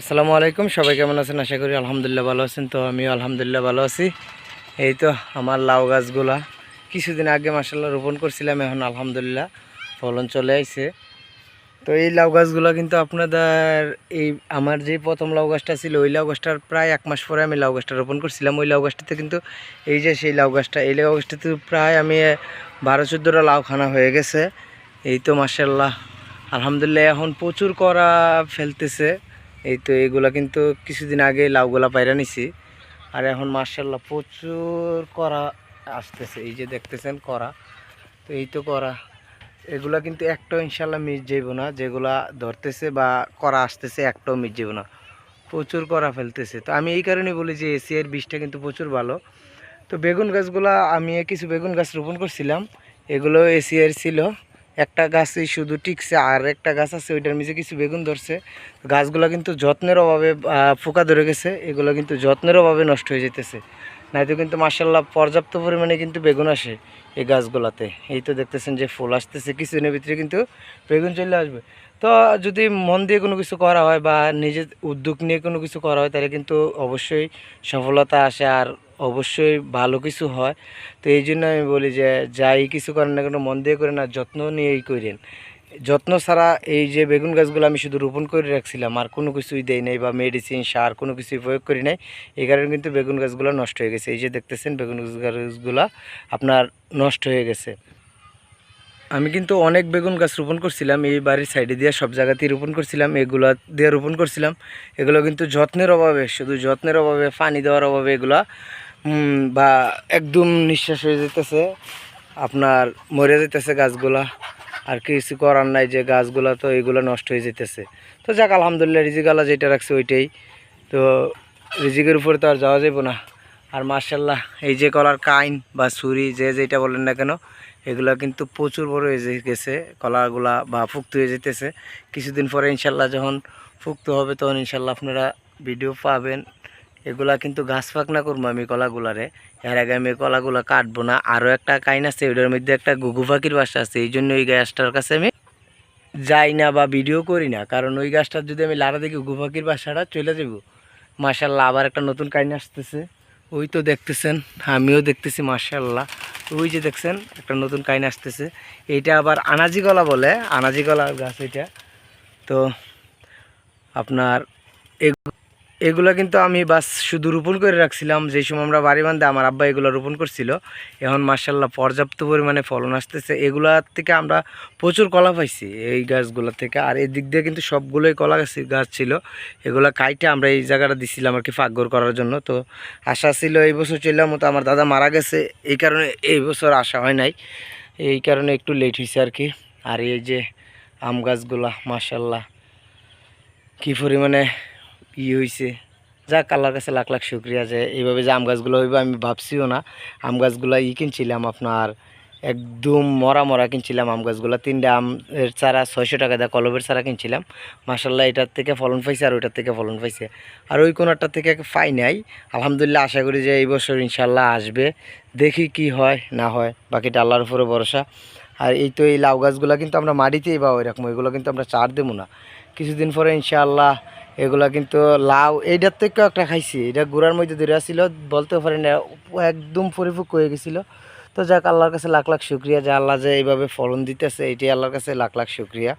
আসসালামু আলাইকুম, সবাই কেমন আছেন? আশা করি আলহামদুলিল্লাহ ভালো আছেন। তো আমিও আলহামদুলিল্লাহ ভালো আছি। এই তো আমার লাউ গাছগুলা কিছুদিন আগে মাসাল্লাহ রোপণ করছিলাম, এখন আলহামদুলিল্লাহ ফলন চলে আইছে। তো এই লাউ গাছগুলো কিন্তু আপনাদের এই আমার যে প্রথম লাউ গাছটা ছিল, ওই লাউ গাছটার প্রায় এক মাস পরে আমি লাউ গাছটা রোপণ করছিলাম। ওই লাউ গাছটাতে কিন্তু এই যে সেই লাউ গাছটা, এই লাউ গাছটাতে প্রায় আমি বারো চোদ্দোটা লাউ খানা হয়ে গেছে। এই তো মাসাল্লাহ আলহামদুলিল্লাহ এখন প্রচুর করা ফেলতেছে। এই তো এগুলা কিন্তু কিছুদিন আগে লাউগুলা পায়রা নিছি। আর এখন মার্শাল্লাহ প্রচুর করা আসতেছে। এই যে দেখতেছেন করা। তো এই তো করা। এগুলা কিন্তু একটাও ইনশাল্লাহ মিস যাইব না। যেগুলা ধরতেছে বা করা আসতেছে একটাও মিস যাইব না। প্রচুর করা ফেলতেছে। তো আমি এই কারণে বলি যে এসিয়ার বীজটা কিন্তু প্রচুর ভালো। তো বেগুন গাছগুলা আমি কিছু বেগুন গাছ রোপণ করছিলাম। এগুলো এসিয়ার ছিল। একটা গাছই শুধু টিকছে, আর একটা গাছ আছে, ওইটার নিচে কিছু বেগুন ধরছে। গাছগুলো কিন্তু যত্নের অভাবে পোকা ধরে গেছে, এগুলো কিন্তু যত্নের অভাবে নষ্ট হয়ে যেতেছে নয়তো কিন্তু মার্শাল্লাহ পর্যাপ্ত পরিমাণে কিন্তু বেগুন আসে এই গাছগুলাতে। এই তো দেখতেছেন যে ফুল আসতেছে, কিছুদিনের ভিতরে কিন্তু বেগুন চলে আসবে। তো যদি মন দিয়ে কোনো কিছু করা হয় বা নিজের উদ্যোগ নিয়ে কোনো কিছু করা হয়, তাহলে কিন্তু অবশ্যই সফলতা আসে, আর অবশ্যই ভালো কিছু হয়। তো এই জন্য আমি বলি যে, যাই কিছু করেন না কেন, মন দিয়ে করেন আর যত্ন নিয়েই করেন। যত্ন ছাড়া এই যে বেগুন গাছগুলো আমি শুধু রোপণ করে রাখছিলাম, আর কোনো কিছুই দেই নাই বা মেডিসিন সার কোনো কিছুই প্রয়োগ করি নাই, এই কারণে কিন্তু বেগুন গাছগুলো নষ্ট হয়ে গেছে। এই যে দেখতেছেন বেগুন গাছগুলো আপনার নষ্ট হয়ে গেছে। আমি কিন্তু অনেক বেগুন গাছ রোপণ করছিলাম, এই বাড়ির সাইডে দিয়ে সব জায়গাতেই রোপণ করছিলাম, এগুলো দিয়ে রোপণ করছিলাম। এগুলো কিন্তু যত্নের অভাবে, শুধু যত্নের অভাবে, পানি দেওয়ার অভাবে এগুলা বা একদম নিঃশ্বাস হয়ে যেতেছে আপনার মরে যেতেছে গাছগুলা। আর কিছু করার নাই যে গাছগুলা তো এগুলো নষ্ট হয়ে যেতেছে তো যাক, আলহামদুলিল্লাহ রিজিকালা যেটা রাখছে ওইটাই। তো রিজিকের উপরে তো আর যাওয়া যাবে না। আর মার্শাল্লাহ এই যে কলার কাইন বা ছুরি, যে যেটা বলেন না কেন, এগুলা কিন্তু প্রচুর বড় হয়ে গেছে। কলাগুলা বা ফুক্ত হয়ে যেতেছে কিছুদিন পরে ইনশাল্লাহ যখন ফুক্ত হবে, তখন ইনশাল্লাহ আপনারা ভিডিও পাবেন। এগুলা কিন্তু ঘাস ফাঁকনা করব আমি কলাগুলারে। এর আগে আমি কলাগুলা কাটবো না। আরও একটা কাইন আছে, ওইটার মধ্যে একটা গুগু পাখির বাসা আছে, এই জন্য ওই গাছটার কাছে আমি যাই না বা ভিডিও করি না। কারণ ওই গাছটার যদি আমি লাড়া দেখি, গুগু পাখির বাসাটা চলে যাব। মাশাল্লাহ, আবার একটা নতুন কাইন আসতেছে। ওই তো দেখতেছেন, আমিও দেখতেছি, মাশাল্লাহ। ওই যে দেখছেন, একটা নতুন কাইন আসতেছে। এইটা আবার আনাজি কলা বলে, আনাজি কলার গাছ এটা। তো আপনার এগুলো কিন্তু আমি বাস শুধু রোপণ করে রাখছিলাম। যেই সময় আমরা বাড়ি বান্ধে আমার আব্বা এগুলো রোপণ করছিল। এখন মার্শাল্লাহ পর্যাপ্ত পরিমাণে ফলন আসতেছে। এগুলার থেকে আমরা প্রচুর কলা পাইছি এই গাছগুলো থেকে। আর এই দিক দিয়ে কিন্তু সবগুলোই কলা গাছ গাছ ছিল। এগুলো কাইটে আমরা এই জায়গাটা দিছিলাম আর কি ফাঁকঘর করার জন্য। তো আশা ছিল এই বছর চললাম মতো আমার দাদা মারা গেছে। এই কারণে এই বছর আসা হয় নাই। এই কারণে একটু লেট হয়েছে আর কি। আর এই যে আম গাছগুলা মার্শাল্লাহ কী পরিমাণে ই হয়েছে যাক আল্লাহর কাছে লাখ লাখ শুক্রিয়া যে এইভাবে যে আম গাছগুলো হইবে, আমি ভাবছিও না। আম গাছগুলো ই কিনছিলাম আপনার, একদম মরা মরা কিনছিলাম আম গাছগুলো। তিনটা আমের চারা ছয়শো টাকা দেয় কলবের চারা কিনছিলাম। মাসাল্লাহ এটার থেকে ফলন পাইছে আর ওইটার থেকে ফলন পাইছে। আর ওই কোনারটার থেকে পাই নাই। আলহামদুলিল্লাহ, আশা করি যে এই বছর ইনশাল্লাহ আসবে। দেখি কি হয়, না হয়। বাকিটা আল্লাহর উপরে ভরসা। আর এই তো এই লাউ গাছগুলো কিন্তু আমরা মাটিতেই বা ওইরকম, এগুলো কিন্তু আমরা চার দেবো না। কিছুদিন পরে ইনশাআল্লাহ এগুলা কিন্তু লাউ, এইটার থেকেও একটা খাইছি। এটা গুড়ার মধ্যে ধরে আসছিল বলতে পারেন একদম পরিপক্ক হয়ে গেছিল। তো যাক, আল্লাহর কাছে লাখ লাখ শুক্রিয়া, যে আল্লাহ যে এইভাবে ফলন দিতেছে এটি আল্লাহর কাছে লাখ লাখ শুক্রিয়া।